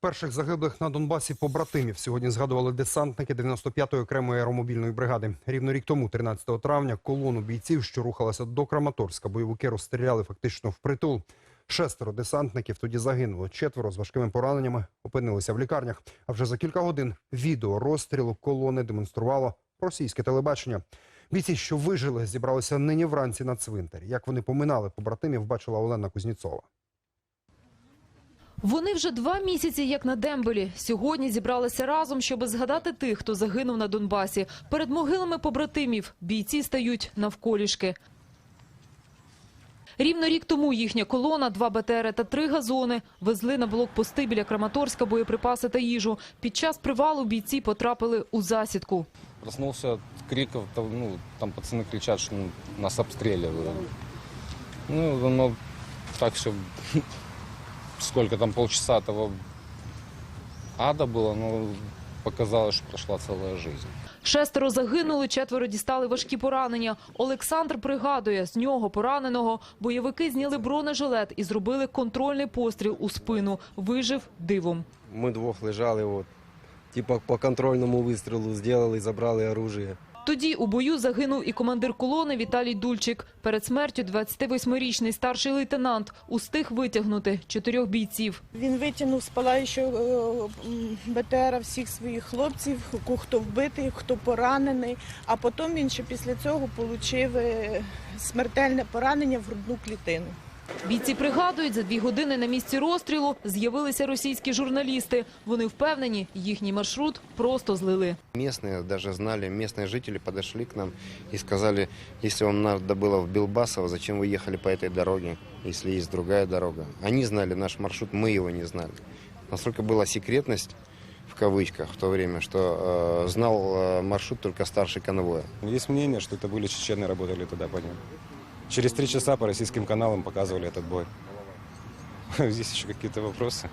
Перших загиблих на Донбасі побратимів сьогодні згадували десантники 95-ї окремої аеромобільної бригади. Рівно рік тому, 13 травня, колону бійців, що рухалася до Краматорська, бойовики розстріляли фактично впритул. Шестеро десантників тоді загинуло. Четверо з важкими пораненнями опинилися в лікарнях. А вже за кілька годин відео розстрілу колони демонструвало російське телебачення. Бійці, що вижили, зібралися нині вранці на цвинтарі. Як вони поминали побратимів, бачила Олена Кузніцова. Вони вже два місяці як на дембелі. Сьогодні зібралися разом, щоб згадати тих, хто загинув на Донбасі. Перед могилами побратимів бійці стають навколішки. Рівно рік тому їхня колона, два БТРи та три газони везли на блокпости біля Краматорська боєприпаси та їжу. Під час привалу бійці потрапили у засідку. Проснулся от криков, там, ну, там пацаны кричат, что ну, нас обстреливают. Ну, оно так все, сколько там, полчаса того ада было, но показалось, что прошла целая жизнь. Шестеро загинули, четверо дістали важкі поранення. Олександр пригадує, з нього пораненого бойовики зняли бронежилет і зробили контрольний постріл у спину. Вижив дивом. Ми двох лежали, от, типа по контрольному вистрілу зробили, забрали оружие. Тоді у бою загинув і командир колони Віталій Дульчик. Перед смертю 28-річний старший лейтенант устиг витягнути чотирьох бійців. Він витягнув з палаючого е, БТРа всіх своїх хлопців, хто вбитий, хто поранений. А потім він ще після цього отримав смертельне поранення в грудну клітину. Бійці пригадують, за дві години на місці розстрілу з'явилися російські журналісти. Вони впевнені, їхній маршрут просто злили. Местные даже знали, местные жители подошли к нам и сказали, если вам надо было в Билбасово, зачем вы ехали по этой дороге, если есть другая дорога. Они знали наш маршрут, мы его не знали. Настолько была секретность, в кавычках, в то время, что э, знал э, маршрут только старший конвоя. Есть мнение, что это были чечены, работали туда по ним. Через три часа по российским каналам показывали этот бой. Здесь еще какие-то вопросы.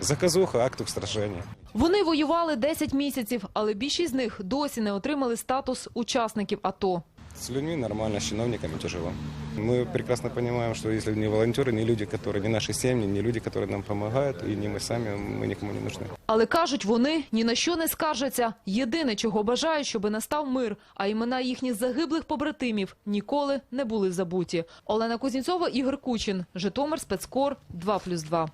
Заказуха, акт устрашения. Вони воювали 10 місяців, але більшість з них досі не отримали статус учасників АТО. С людьми нормально, с чиновниками тяжело. Мы прекрасно понимаем, что если не волонтеры, не люди, которые, не наши семьи, не люди, которые нам помогают, и не мы сами, мы никому не нужны. Але кажуть, вони ні на що не скаржаться. Єдине, чого бажають, щоби настав мир, а імена їхніх загиблих побратимів ніколи не були забуті. Олена Кузнєцова, Ігор Кучин, Житомир, Спецкор, 2+,2.